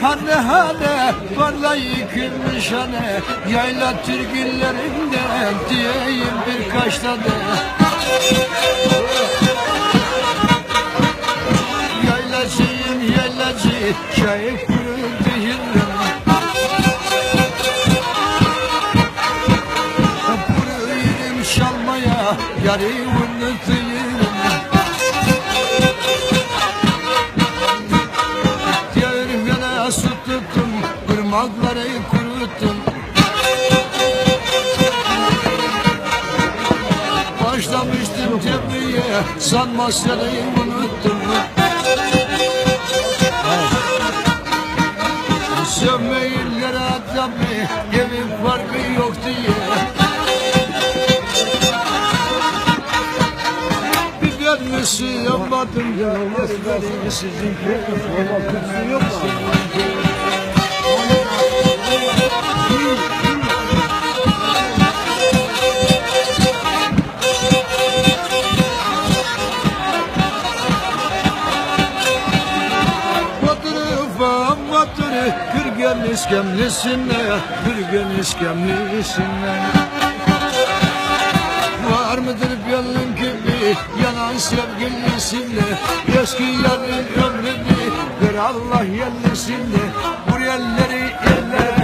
Hane hane parlayı gümüşhane Yayla türkülerinden diyeyim birkaç tane. Yaylacıyım yaylacı Şahit kuruldu yılım Buyurayım çalmaya Yarı unutayım Su tuttum Irmakları kuruttum Başlamıştım tebriğe Sanma seni unuttum Sövmeyinlere adamı Evin farkı yok diye sıyamadım ya Ezberi sizin gibi yok mu? Kırgen iskemlisine Kırgen iskemlisine Yanan sevgilisine Eski yarın ömrünü Ver Allah yerlisine Vur elleri ellere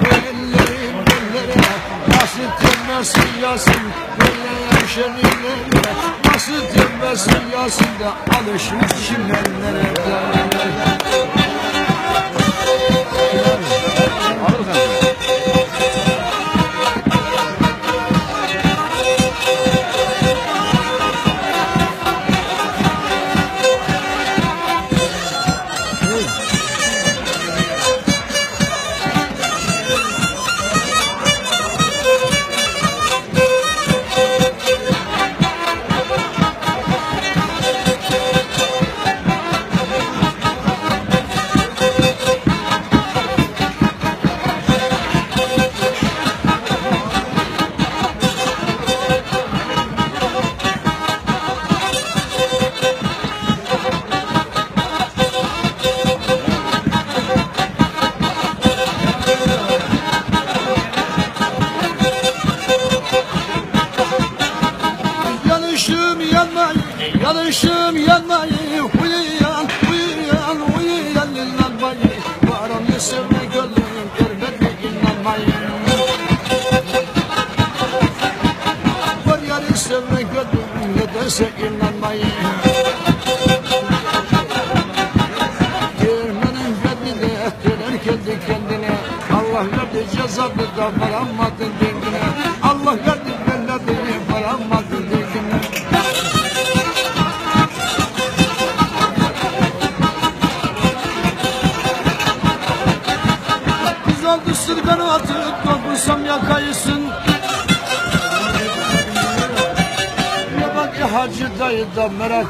Bu elleri ellere. Nasıl temmesin yasın Böyle şenilere Nasıl temmesin yasın da Alışmış çimenlere. Yanışım yanışım yanmayı Uyuyan, uyuyan, uyuyan inanmayı. Varam nesirme gönlüm, görmedi inanmayı? Var yarı sevme gönlüm, ne dese inanmayı. Girmenin kendine, döner kendi kendine. Allah verdi cezabı da varamadın Sırganı atıp dokunsam yakayısın Ya bak ya hacı dayı da merak